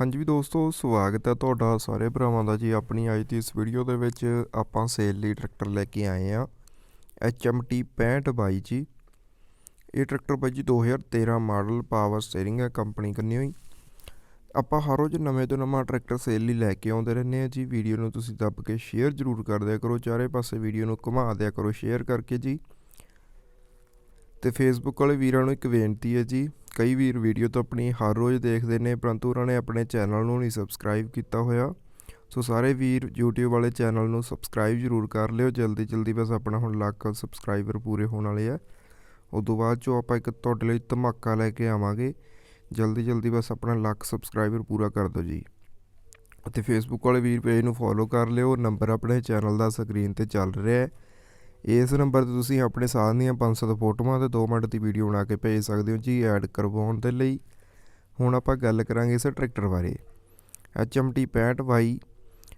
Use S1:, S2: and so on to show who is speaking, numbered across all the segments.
S1: ਹਾਂਜੀ ਵੀ ਦੋਸਤੋ, ਸਵਾਗਤ ਹੈ ਤੁਹਾਡਾ ਸਾਰੇ ਭਰਾਵਾਂ ਦਾ ਜੀ ਆਪਣੀ ਅੱਜ ਦੀ ਇਸ ਵੀਡੀਓ ਦੇ ਵਿੱਚ ਆਪਾਂ ਸੇਲ ਲਈ ਟਰੈਕਟਰ ਲੈ ਕੇ ਆਏ ਆ HMT 6522 ਜੀ। ਇਹ ਟਰੈਕਟਰ ਬਾਈ ਜੀ 2013 ਮਾਡਲ ਪਾਵਰ ਸਟੀਅਰਿੰਗ ਹੈ, ਕੰਪਨੀ ਕੰਨੀ ਹੋਈ। ਆਪਾਂ ਹਰ ਰੋਜ਼ ਨਵੇਂ ਤੋਂ ਨਵਾਂ ਟਰੈਕਟਰ ਸੇਲ ਲਈ ਲੈ ਕੇ ਆਉਂਦੇ ਰਹਿੰਦੇ ਆ ਜੀ। ਵੀਡੀਓ ਨੂੰ ਤੁਸੀਂ ਦੱਬ ਕੇ ਸ਼ੇਅਰ ਜ਼ਰੂਰ ਕਰ ਦਿਆ ਕਰੋ, ਚਾਰੇ ਪਾਸੇ ਵੀਡੀਓ ਨੂੰ ਘੁਮਾ ਦਿਆ ਕਰੋ ਸ਼ੇਅਰ ਕਰਕੇ ਜੀ। ਤੇ ਫੇਸਬੁੱਕ ਵਾਲੇ ਵੀਰਾਂ ਨੂੰ ਇੱਕ ਬੇਨਤੀ ਹੈ ਜੀ ਕਈ ਵੀਰ ਵੀਡੀਓ ਤਾਂ ਆਪਣੀ ਹਰ ਰੋਜ਼ ਦੇਖਦੇ ਨੇ, ਪਰੰਤੂ ਉਹਨਾਂ ਨੇ ਆਪਣੇ ਚੈਨਲ ਨੂੰ ਨਹੀਂ ਸਬਸਕ੍ਰਾਈਬ ਕੀਤਾ ਹੋਇਆ। ਸੋ ਸਾਰੇ ਵੀਰ YouTube ਵਾਲੇ ਚੈਨਲ ਨੂੰ ਸਬਸਕ੍ਰਾਈਬ ਜ਼ਰੂਰ ਕਰ ਲਿਓ। ਜਲਦੀ ਜਲਦੀ ਬਸ ਆਪਣਾ ਹੁਣ ਲੱਖ ਸਬਸਕ੍ਰਾਈਬਰ ਪੂਰੇ ਹੋਣ ਵਾਲੇ ਆ। ਉਦੋਂ ਬਾਅਦ ਚੋਂ ਆਪਾਂ ਇੱਕ ਤੁਹਾਡੇ ਲਈ ਧਮਾਕਾ ਲੈ ਕੇ ਆਵਾਂਗੇ। ਜਲਦੀ ਜਲਦੀ ਬਸ ਆਪਣਾ ਲੱਖ ਸਬਸਕ੍ਰਾਈਬਰ ਪੂਰਾ ਕਰ ਦਿਓ ਜੀ। ਅਤੇ ਫੇਸਬੁੱਕ ਵਾਲੇ ਵੀਰ ਪੇਜ ਨੂੰ ਫੋਲੋ ਕਰ ਲਿਓ। ਨੰਬਰ ਆਪਣੇ ਚੈਨਲ ਦਾ ਸਕਰੀਨ ਤੇ ਚੱਲ ਰਿਹਾ ਹੈ। ਇਸ ਨੰਬਰ ਤੇ ਤੁਸੀਂ ਆਪਣੇ ਸਾਥ ਦੀਆਂ 500 ਫੋਟੋਆਂ ਤੇ 2 ਮਿੰਟ ਦੀ ਵੀਡੀਓ ਬਣਾ ਕੇ ਭੇਜ ਸਕਦੇ ਹੋ ਜੀ ਐਡ ਕਰਵਾਉਣ ਦੇ ਲਈ। ਹੁਣ ਆਪਾਂ ਗੱਲ ਕਰਾਂਗੇ ਇਸ ਟਰੈਕਟਰ ਬਾਰੇ। HMT 6522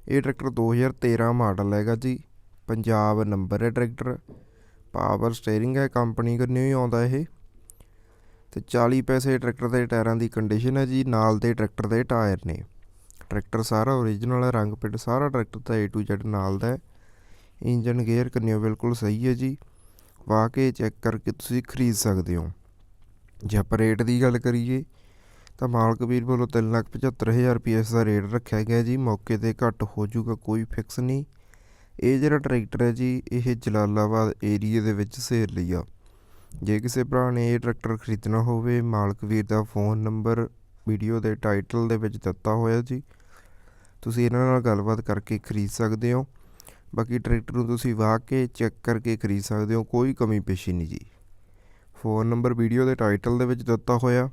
S1: ਇਹ ਟਰੈਕਟਰ 2013 ਮਾਡਲ ਹੈਗਾ ਜੀ। ਪੰਜਾਬ ਨੰਬਰ ਹੈ ਟਰੈਕਟਰ ਪਾਵਰ ਸਟੀਅਰਿੰਗ ਹੈ ਕੰਪਨੀ ਕਰਨੀ ਹੀ ਆਉਂਦਾ ਇਹ। ਤੇ 40 ਪੈਸੇ ਟਰੈਕਟਰ ਦੇ ਟਾਇਰਾਂ ਦੀ ਕੰਡੀਸ਼ਨ ਹੈ ਜੀ, ਨਾਲ ਦੇ ਟਰੈਕਟਰ ਦੇ ਟਾਇਰ ਨੇ। ਟਰੈਕਟਰ ਸਾਰਾ ਓਰੀਜਨਲ ਹੈ, ਰੰਗ ਪਿੰਡ ਸਾਰਾ ਟਰੈਕਟਰ ਦਾ A to Z ਨਾਲ ਦਾ ਹੈ। ਇੰਜਨ ਗੇਅਰ ਕੰਨਿਓ, ਬਿਲਕੁਲ ਸਹੀ ਹੈ ਜੀ। ਵਾ ਕੇ ਚੈੱਕ ਕਰਕੇ ਤੁਸੀਂ ਖਰੀਦ ਸਕਦੇ ਹੋ। ਜੇ ਆਪਾਂ ਰੇਟ ਦੀ ਗੱਲ ਕਰੀਏ, ਤਾਂ ਮਾਲਕ ਵੀਰ ਵੱਲੋਂ 375000 ਰੁਪਏ ਇਸ ਦਾ ਰੇਟ ਰੱਖਿਆ ਗਿਆ ਜੀ। ਮੌਕੇ ਤੇ ਘੱਟ ਹੋ ਜਾਊਗਾ, ਕੋਈ ਫਿਕਸ ਨਹੀਂ। ਇਹ ਜਿਹੜਾ ਟਰੈਕਟਰ ਹੈ ਜੀ, ਇਹ ਜਲਾਲਾਬਾਦ ਏਰੀਆ ਦੇ ਵਿੱਚ ਸੇਲ ਲਈ ਆ। ਜੇ ਕਿਸੇ ਭਰਾ ਨੇ ਇਹ ਟਰੈਕਟਰ ਖਰੀਦਣਾ ਹੋਵੇ, ਮਾਲਕ ਵੀਰ ਦਾ ਫੋਨ ਨੰਬਰ, ਵੀਡੀਓ ਦੇ ਟਾਈਟਲ ਦੇ ਵਿੱਚ ਦਿੱਤਾ ਹੋਇਆ ਜੀ। ਤੁਸੀਂ ਇਹਨਾਂ ਨਾਲ ਗੱਲਬਾਤ ਕਰਕੇ ਖਰੀਦ ਸਕਦੇ ਹੋ। ਬਾਕੀ ਟਰੈਕਟਰ ਨੂੰ ਤੁਸੀਂ ਵਾਹ ਕੇ ਚੈੱਕ ਕਰਕੇ ਖਰੀਦ ਸਕਦੇ ਹੋ, ਕੋਈ ਕਮੀ ਪੇਸ਼ੀ ਨਹੀਂ ਜੀ। ਫੋਨ ਨੰਬਰ ਵੀਡੀਓ ਦੇ ਟਾਈਟਲ ਦੇ ਵਿੱਚ ਦਿੱਤਾ ਹੋਇਆ,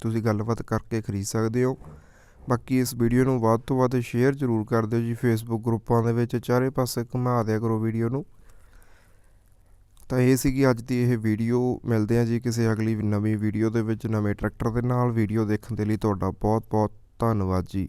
S1: ਤੁਸੀਂ ਗੱਲਬਾਤ ਕਰਕੇ ਖਰੀਦ ਸਕਦੇ ਹੋ। ਬਾਕੀ ਇਸ ਵੀਡੀਓ ਨੂੰ ਵੱਧ ਤੋਂ ਵੱਧ ਸ਼ੇਅਰ ਜ਼ਰੂਰ ਕਰ ਦਿਓ ਜੀ ਫੇਸਬੁੱਕ ਗਰੁੱਪਾਂ ਦੇ ਵਿੱਚ, ਚਾਰੇ ਪਾਸੇ ਘੁਮਾ ਦਿਆ ਕਰੋ ਵੀਡੀਓ ਨੂੰ। ਤਾਂ ਇਹ ਸੀਗੀ ਅੱਜ ਦੀ ਇਹ ਵੀਡੀਓ। ਮਿਲਦੇ ਆ ਜੀ ਕਿਸੇ ਅਗਲੀ ਨਵੀਂ ਵੀਡੀਓ ਦੇ ਵਿੱਚ, ਨਵੇਂ ਟਰੈਕਟਰ ਦੇ ਨਾਲ। ਵੀਡੀਓ ਦੇਖਣ ਦੇ ਲਈ ਤੁਹਾਡਾ ਬਹੁਤ ਬਹੁਤ ਧੰਨਵਾਦ ਜੀ।